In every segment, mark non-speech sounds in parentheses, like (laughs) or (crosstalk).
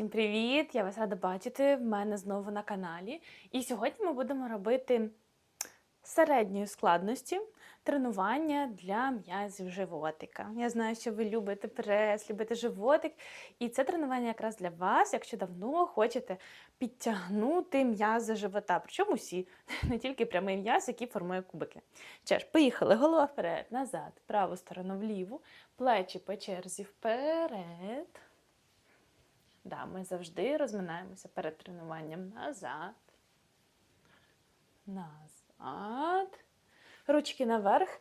Всім привіт! Я вас рада бачити в мене знову на каналі. І сьогодні ми будемо робити середньої складності тренування для м'язів животика. Я знаю, що ви любите прес, любите животик, і це тренування якраз для вас, якщо давно хочете підтягнути м'язи живота. Причому усі, (laughs) не тільки прямий м'яз, який формує кубики. Що ж, поїхали. Голова вперед, назад, праву сторону вліву, плечі по черзі вперед. Да, ми завжди розминаємося перед тренуванням назад. Назад. Ручки наверх.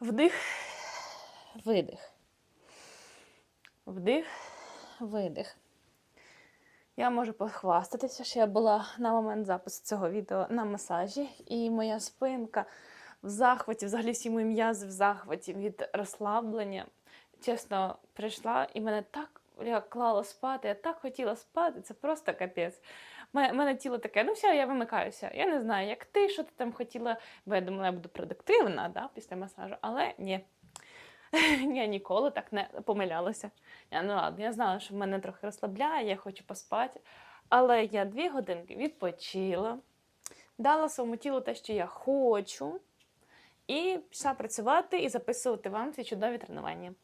Вдих, видих. Вдих, видих. Я можу похвастатися, що я була на момент запису цього відео на масажі, і моя спинка в захваті, взагалі всі мої м'язи в захваті від розслаблення. Чесно, прийшла і мене так я клала спати, я так хотіла спати, це просто капець. У мене тіло таке, ну все, я вимикаюся. Я не знаю, як ти, що ти там хотіла, бо я думала, я буду продуктивна да, після масажу, але ні. (laughs) Я ніколи так не помилялася. Я, ну ладно, я знала, що в мене трохи розслабляє, я хочу поспати. Але я дві годинки відпочила, дала своєму тілу те, що я хочу, і пішла працювати і записувати вам ці чудові тренування.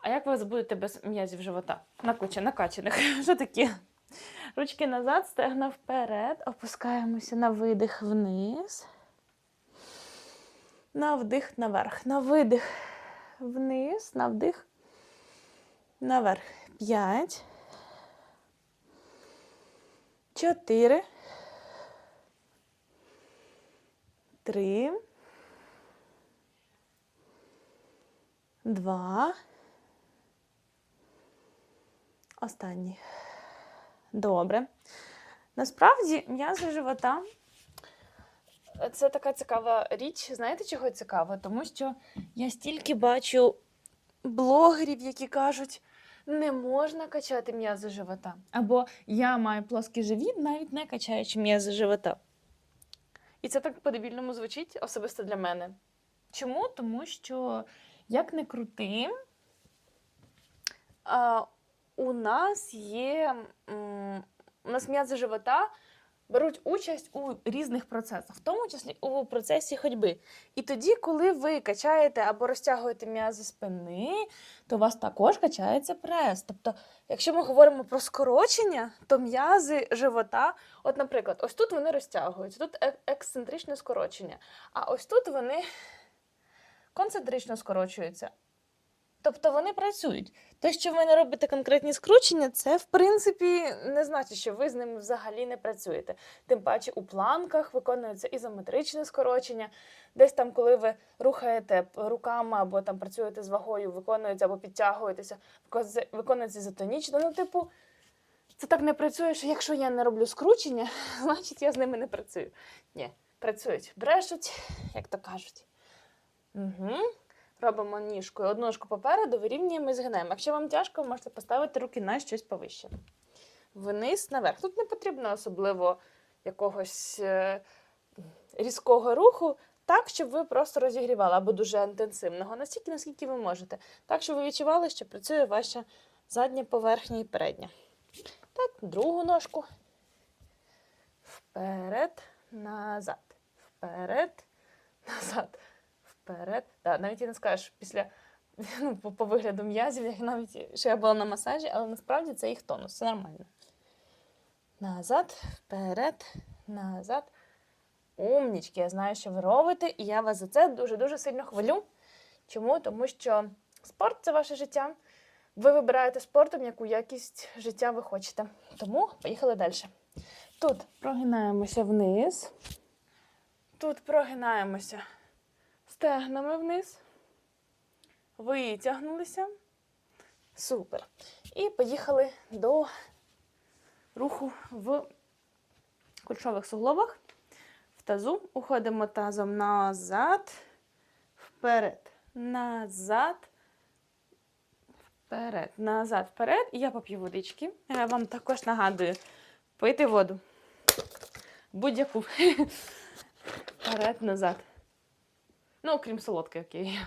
А як ви будете без м'язів живота? На кучі, накачаних. (laughs) Що таке? Ручки назад, стегна вперед, опускаємося на видих вниз. На вдих наверх. На видих вниз, на вдих наверх. П'ять. Чотири. Три. Два. Останній. Добре. Насправді, м'язи живота це така цікава річ. Знаєте, чого цікаво? Тому що я стільки бачу блогерів, які кажуть, не можна качати м'язи живота. Або я маю плоский живіт, навіть не качаючи м'язи живота. І це так по-дебільному звучить особисто для мене. Чому? Тому що, як не крути, у нас є у нас м'язи живота беруть участь у різних процесах, в тому числі у процесі ходьби. І тоді, коли ви качаєте або розтягуєте м'язи спини, то у вас також качається прес. Тобто, якщо ми говоримо про скорочення, то м'язи живота, от, наприклад, ось тут вони розтягуються, тут ексцентричне скорочення, а ось тут вони концентрично скорочуються. Тобто вони працюють. Те, що ви не робите конкретні скручення, це в принципі не значить, що ви з ними взагалі не працюєте. Тим паче у планках виконується ізометричне скорочення. Десь там, коли ви рухаєте руками або там працюєте з вагою, виконується або підтягуєтеся, виконується- ізотонічно. Ну, типу, це так не працює, що якщо я не роблю скручення, (laughs) значить я з ними не працюю. Ні, працюють, брешуть, як то кажуть. Угу. Робимо ніжкою одну ножку попереду, вирівнюємо і згинаємо. Якщо вам тяжко, ви можете поставити руки на щось повище. Вниз, наверх. Тут не потрібно особливо якогось е, різкого руху, так, щоб ви просто розігрівали або дуже інтенсивного, настільки, наскільки ви можете. Так, щоб ви відчували, що працює ваша задня поверхня і передня. Так, другу ножку. Вперед, назад. Вперед, назад вперед. Да, навіть і не скажеш після (laughs) ну, по, по вигляду м'язів, як навіть що я була на масажі, але насправді це їх тонус, все нормально. Назад, вперед, назад. Умнічки, я знаю, що ви робите, і я вас за це дуже-дуже сильно хвалю. Чому? Тому що спорт це ваше життя. Ви вибираєте спортом, яку якість життя ви хочете. Тому поїхали далі. Тут прогинаємося вниз. Тут прогинаємося стегнами вниз. Витягнулися. Супер. І поїхали до руху в кульшових суглобах. В тазу. Уходимо тазом назад, вперед, назад, вперед, назад, вперед. І я поп'ю водички. Я вам також нагадую пити воду. Будь-яку. (laughs) Вперед, назад. Ну, окрім солодкої, окей.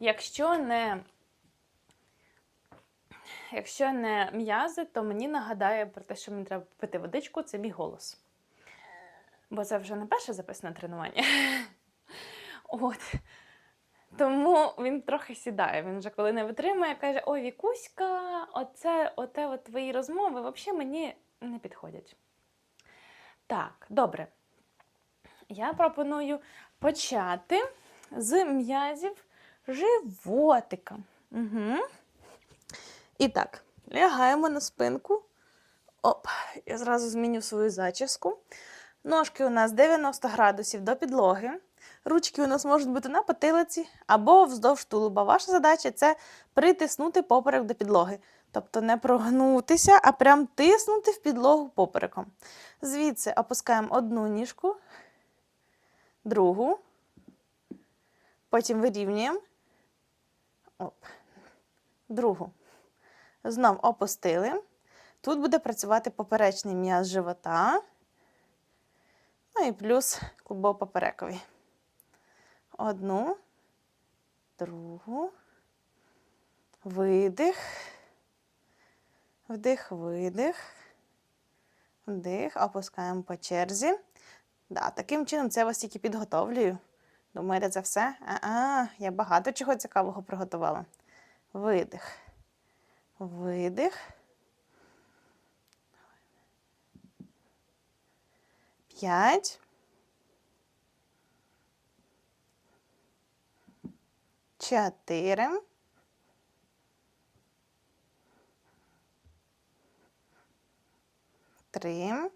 Якщо не, якщо не м'язи, то мені нагадає про те, що мені треба пити водичку, це мій голос. Бо це вже не перше записане тренування. (laughs) От. Тому він трохи сідає. Він вже коли не витримує, каже: Ой, Вікуська, оце, оте от твої розмови взагалі мені не підходять. Так, добре. Я пропоную почати з м'язів животика. Угу. І так, лягаємо на спинку. Оп, я зразу зміню свою зачіску. Ножки у нас 90 градусів до підлоги. Ручки у нас можуть бути на потилиці або вздовж тулуба. Ваша задача це притиснути поперек до підлоги. Тобто не прогнутися, а прям тиснути в підлогу попереком. Звідси опускаємо одну ніжку, другу, потім вирівнюємо. Оп. Другу. Знов опустили. Тут буде працювати поперечний м'яз живота. Ну і плюс клубово-поперековий. Одну, другу, видих, вдих, видих, вдих, опускаємо по черзі. Да, таким чином це вас тільки підготовлюю. Думаєте, це все? А-а, я багато чого цікавого приготувала. Видих. Видих. П'ять. Чотири. Три.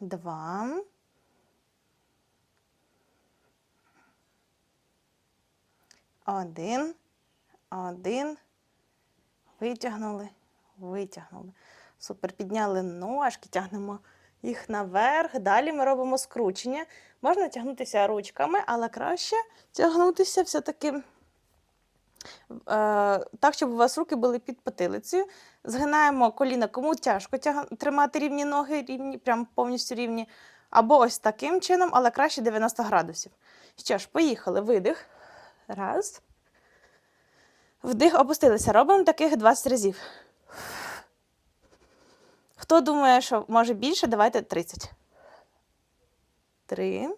Два. Один. Один. Витягнули, витягнули. Супер. Підняли ножки, тягнемо їх наверх. Далі ми робимо скручення. Можна тягнутися ручками, але краще тягнутися все-таки е, так, щоб у вас руки були під потилицею. Згинаємо коліна, кому тяжко тяг... тримати рівні ноги, рівні, прям повністю рівні. Або ось таким чином, але краще 90 градусів. Що ж, поїхали. Видих. Раз. Вдих, опустилися. Робимо таких 20 разів. Хто думає, що може більше, давайте 30. Три.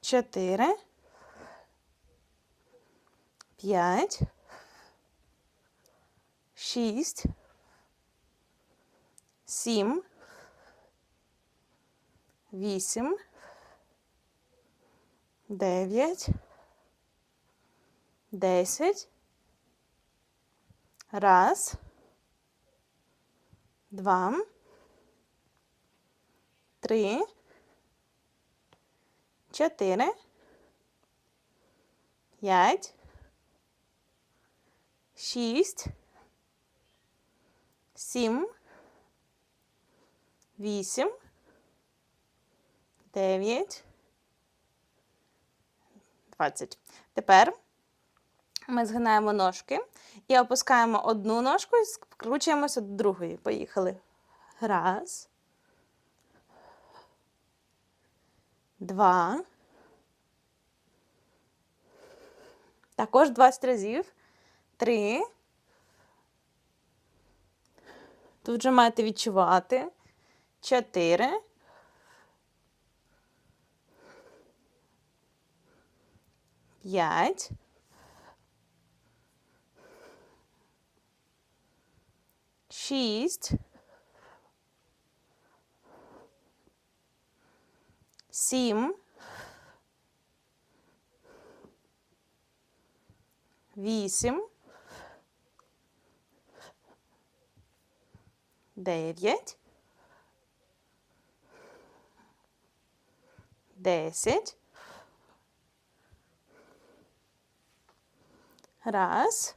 Чотири. П'ять. Шість. Сім. Вісім. Дев'ять. Десять. Раз. Два. Три. Чотири. П'ять. Шість. Сім. Вісім. Дев'ять. Двадцять. Тепер ми згинаємо ножки і опускаємо одну ножку і скручуємося до другої. Поїхали. Раз. Два. Також 20 разів. Три. Тут вже маєте відчувати. Чотири. П'ять. Шість. Сім. Вісім. Дев'ять. Десять. Раз.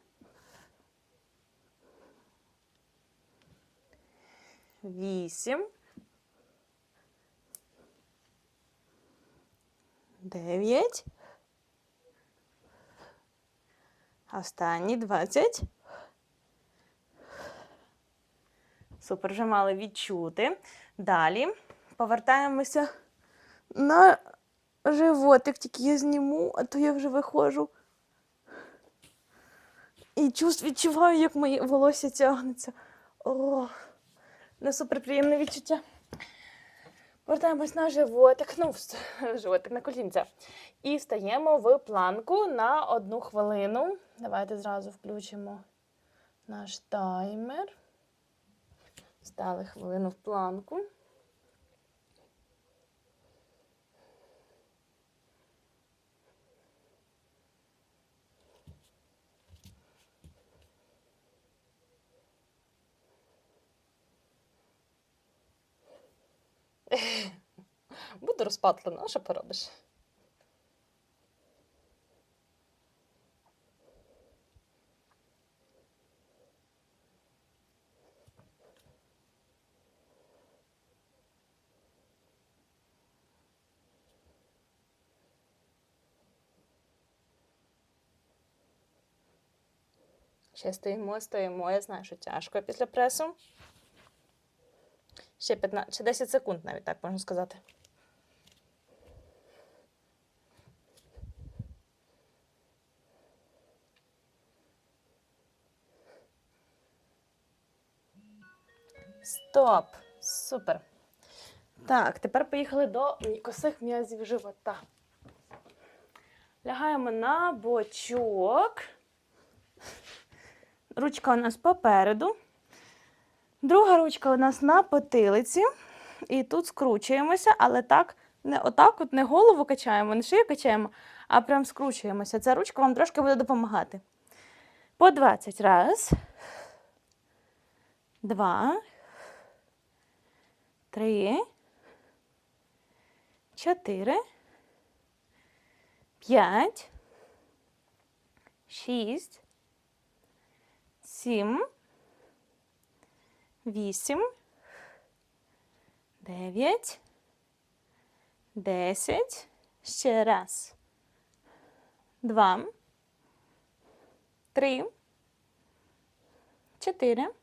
Вісім. Дев'ять. Останні двадцять. Супер, вже мали відчути. Далі повертаємося на животик, тільки я зніму, а то я вже виходжу. І чувств відчуваю, як моє волосся тягнеться. О, не супер приємне відчуття. Повертаємось на животик, ну, (laughs) животик на колінця. І стаємо в планку на одну хвилину. Давайте зразу включимо наш таймер. Стали хвилину в планку. Буду розпатлена, а що поробиш? Ще стоїмо, стоїмо. Я знаю, що тяжко після пресу. Ще 15, ще 10 секунд навіть так можна сказати. Стоп! Супер. Так, тепер поїхали до косих м'язів живота. Лягаємо на бочок. Ручка у нас попереду. Друга ручка у нас на потилиці. І тут скручуємося, але так, не отак, от не голову качаємо, не шию качаємо, а прям скручуємося. Ця ручка вам трошки буде допомагати. По 20 раз. Два. Три. Чотири. П'ять. Шість. Сім. Вісім. Дев'ять. Десять. Ще раз. Два. Три. Чотири.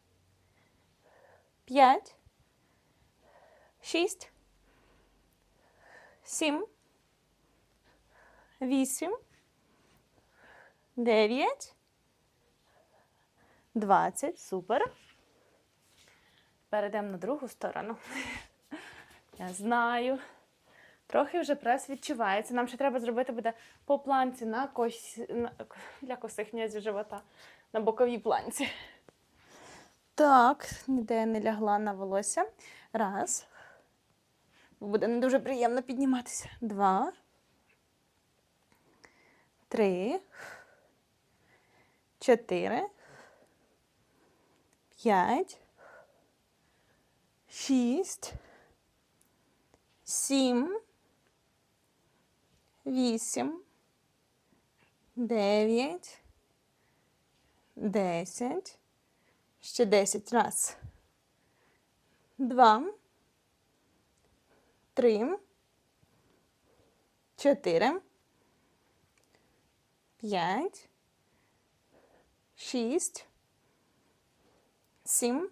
П'ять. Шість. Сім. Вісім. Дев'ять. Двадцять. Супер. Перейдемо на другу сторону. (laughs) Я знаю. Трохи вже прес відчувається. Нам ще треба зробити буде по планці на кось... на... для косих м'язів живота на боковій планці. Так, ніде не лягла на волосся. Раз. Буде не дуже приємно підніматися. Два. Три. Чотири. П'ять. Шість. Сім. Вісім. Дев'ять. Десять. Ще десять. Раз. Два. Три. Чотири. П'ять. Шість. Сім.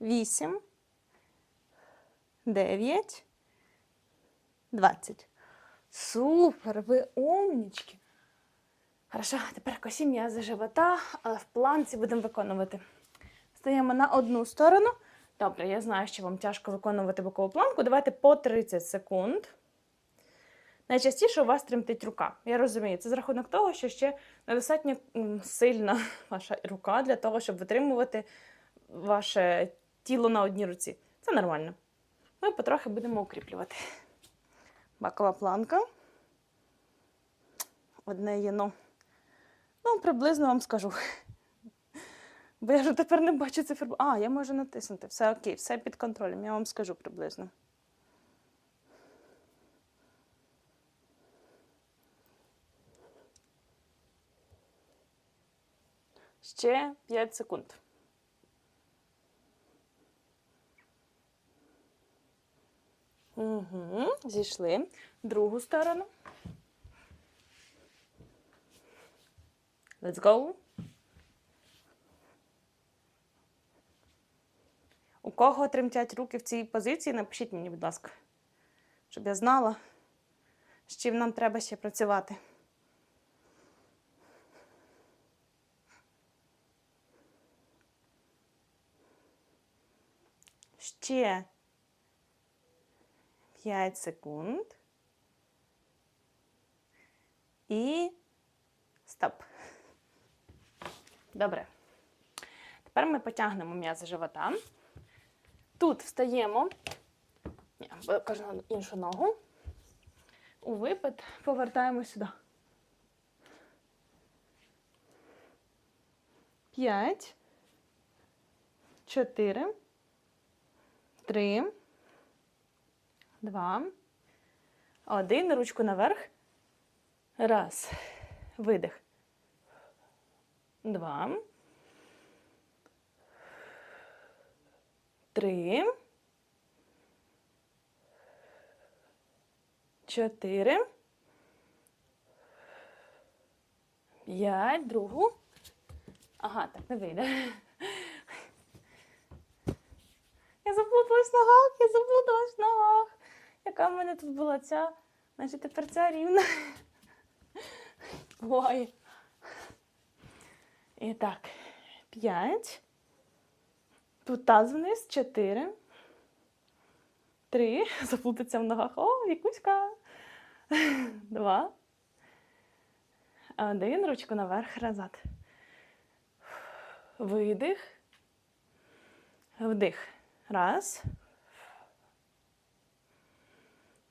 Вісім. Дев'ять. Двадцять. Супер, ви умнічки. Хорошо, тепер косі м'язи живота, але в планці будемо виконувати. Стаємо на одну сторону. Добре, я знаю, що вам тяжко виконувати бокову планку. Давайте по 30 секунд. Найчастіше у вас тремтить рука. Я розумію, це з рахунок того, що ще недостатньо сильна (laughs) ваша рука для того, щоб витримувати ваше тіло на одній руці. Це нормально. Ми потрохи будемо укріплювати. Бакова планка. Одне є, ну, ну, приблизно вам скажу. Бо я вже тепер не бачу циферблат. А, я можу натиснути. Все окей, все під контролем. Я вам скажу приблизно. Ще 5 секунд. Угу, зійшли. Другу сторону. Let's go. У кого тремтять руки в цій позиції, напишіть мені, будь ласка, щоб я знала, з чим нам треба ще працювати. Ще 5 секунд. І стоп. Добре. Тепер ми потягнемо м'язи живота. Тут встаємо, Ні, покажу на іншу ногу. У випад повертаємо сюди. П'ять, чотири, три, два, один. Ручку наверх. Раз. Видих. Два. Три. Чотири. П'ять. Другу. Ага, так не вийде. Я заплуталась в ногах, я заплуталась в ногах. Яка в мене тут була ця, значить тепер ця рівна. Ой. І так, п'ять. Тут таз вниз, чотири. Три. (laughs) Заплутаться в ногах. О, вікуська. (laughs) Два. Один. Ручку наверх, назад. Видих. Вдих. Раз.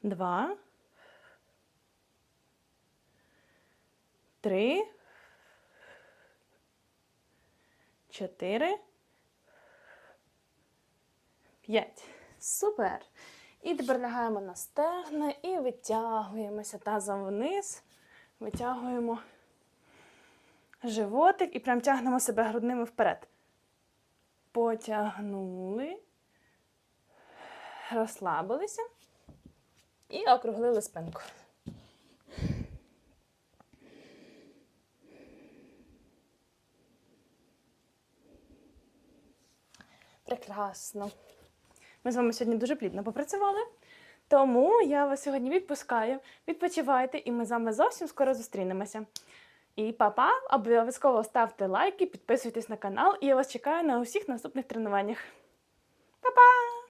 Два. Три. Чотири. П'ять. Супер. І тепер лягаємо на стегна і витягуємося тазом вниз. Витягуємо животик і прям тягнемо себе грудними вперед. Потягнули, розслабилися і округлили спинку. Прекрасно. Ми з вами сьогодні дуже плідно попрацювали. Тому я вас сьогодні відпускаю. Відпочивайте, і ми з вами зовсім скоро зустрінемося. І папа, обов'язково ставте лайки, підписуйтесь на канал, і я вас чекаю на усіх наступних тренуваннях. Па-па!